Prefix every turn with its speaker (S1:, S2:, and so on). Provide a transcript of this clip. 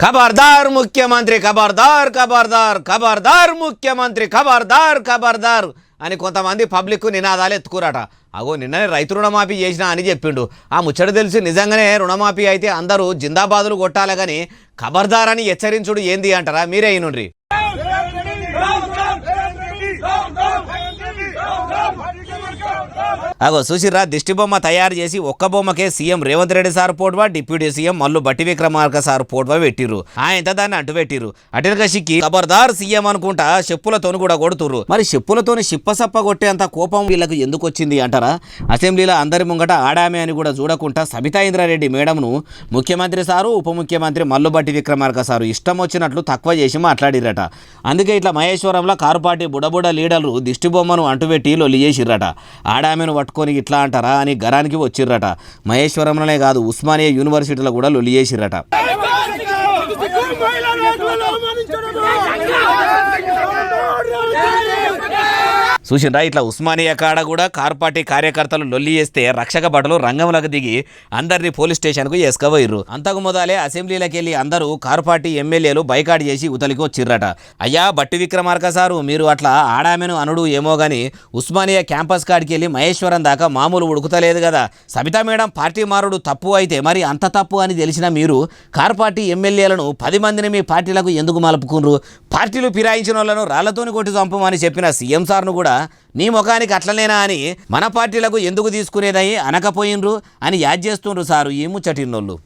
S1: ఖబర్దార్ ముఖ్యమంత్రి ఖబర్దార్ ఖబర్దార్ ఖబర్దార్ ముఖ్యమంత్రి ఖబర్దార్ ఖబర్దార్ అని కొంతమంది పబ్లిక్ నినాదాలు ఎత్తుకురాట అగో నిన్ననే రైతు రుణమాఫీ చేసినా అని చెప్పిండు ఆ ముచ్చట తెలిసి నిజంగానే రుణమాఫీ అయితే అందరూ జిందాబాదులు కొట్టాలి కానీ ఖబర్దార్ అని హెచ్చరించుడు ఏంది అంటారా మీరే అయినుండ్రి అగో సుశీర్రా దిష్టి బొమ్మ తయారు చేసి ఒక్క బొమ్మకే CM Revanth Reddy sir పోడ్వా deputy CM Mallu Bhatti Vikramarka sir పోడ్వా పెట్టిర్రు. ఆయన దాన్ని అంటు పెట్టిర్రు. అటుగా కషికి ఖబర్దార్ సీఎం అనుకుంటా చెప్పులతోని కూడా కొడుతుర్రు. మరి చెప్పులతోని చిప్పసప్ప కొట్టేంత కోపం వీళ్ళకు ఎందుకు వచ్చింది అంటారా? అసెంబ్లీలో అందరి ముంగట ఆడామే అని కూడా చూడకుండా సబితా ఇంద్రారెడ్డి మేడంను ముఖ్యమంత్రి సారు ఉప ముఖ్యమంత్రి మల్లు బట్టి విక్రమార్క సారు ఇష్టం వచ్చినట్లు తక్కువ చేసి మాట్లాడిరట అందుకే ఇట్లా మహేశ్వరంలో కారుపాటి బుడబుడ లీడర్లు దిష్టి బొమ్మను అంటుపెట్టి లొల్లి చేసిరట ఆడామెను పట్టుకొని ఇట్లా అంటారా అని గరానికి వచ్చిర్రట. మహేశ్వరంలోనే కాదు ఉస్మానియా యూనివర్సిటీలో కూడా లొల్లి చేసిర్రట. చూసిండ్రా ఇట్లా ఉస్మానియా కాడ కూడా కార్ పార్టీ కార్యకర్తలు లొల్లి చేస్తే రక్షక భటులు రంగంలోకి దిగి అందరినీ పోలీస్ స్టేషన్కు ఎసుకబోయిర్రు అంతకు మొదలే అసెంబ్లీలోకి వెళ్ళి అందరూ కార్ పార్టీ ఎమ్మెల్యేలు బైకాట్ చేసి ఉతలికి వచ్చిర్రట. అయ్యా బట్టి విక్రమార్క సారు మీరు అట్లా ఆడామెను అనుడు ఏమో గాని ఉస్మానియా క్యాంపస్ కాడికి వెళ్ళి మహేశ్వరం దాకా మామూలు ఉడుకుతలేదు కదా సబితా మేడం పార్టీ మారుడు తప్పు అయితే మరి అంత తప్పు అని తెలిసిన మీరు కార్ పార్టీ ఎమ్మెల్యేలను పది మందిని మీ పార్టీలకు ఎందుకు మలుపుకున్నారు పార్టీలు ఫిరాయించిన వాళ్ళను రాళ్ళతోని కొట్టి చంపమని చెప్పిన సీఎం సార్ను కూడా నీ ముఖానికి అట్లనేనా అని మన పార్టీలకు ఎందుకు తీసుకునేదయి అనకపోయినరు అని యాద్ చేస్తుండ్రు సారు ఈ ముచ్చటిన్నోళ్ళు.